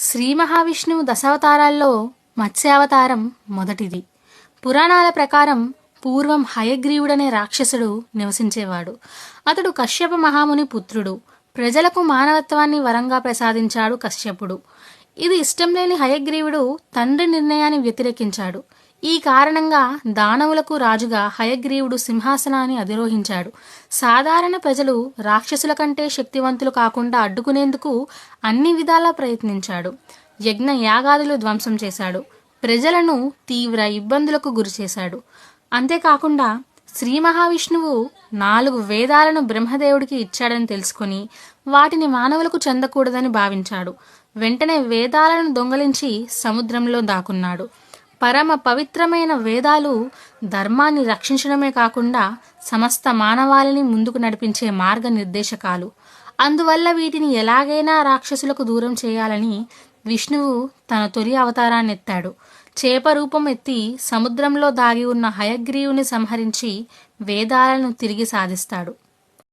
శ్రీ మహావిష్ణువు దశావతారాల్లో మత్స్యావతారం మొదటిది. పురాణాల ప్రకారం పూర్వం హయగ్రీవుడనే రాక్షసుడు నివసించేవాడు. అతడు కశ్యప మహాముని పుత్రుడు. ప్రజలకు మానవత్వాన్ని వరంగా ప్రసాదించాడు కశ్యపుడు. ఇది ఇష్టం లేని హయగ్రీవుడు తండ్రి నిర్ణయాన్ని వ్యతిరేకించాడు. ఈ కారణంగా దానవులకు రాజుగా హయగ్రీవుడు సింహాసనాన్ని అధిరోహించాడు. సాధారణ ప్రజలు రాక్షసుల కంటే శక్తివంతులు కాకుండా అడ్డుకునేందుకు అన్ని విధాలా ప్రయత్నించాడు. యజ్ఞ యాగాదులు ధ్వంసం చేశాడు. ప్రజలను తీవ్ర ఇబ్బందులకు గురిచేశాడు అంతేకాకుండా శ్రీ మహావిష్ణువు నాలుగు వేదాలను బ్రహ్మదేవుడికి ఇచ్చాడని తెలుసుకుని వాటిని మానవులకు చెందకూడదని భావించాడు. వెంటనే వేదాలను దొంగలించి సముద్రంలో దాకున్నాడు పరమ పవిత్రమైన వేదాలు ధర్మాన్ని రక్షించడమే కాకుండా సమస్త మానవాళిని ముందుకు నడిపించే మార్గనిర్దేశకాలు. అందువల్ల వీటిని ఎలాగైనా రాక్షసులకు దూరం చేయాలని విష్ణువు తన తొలి అవతారాన్ని ఎత్తాడు చేప రూపం ఎత్తి సముద్రంలో దాగి ఉన్న హయగ్రీవుని సంహరించి వేదాలను తిరిగి సాధిస్తాడు.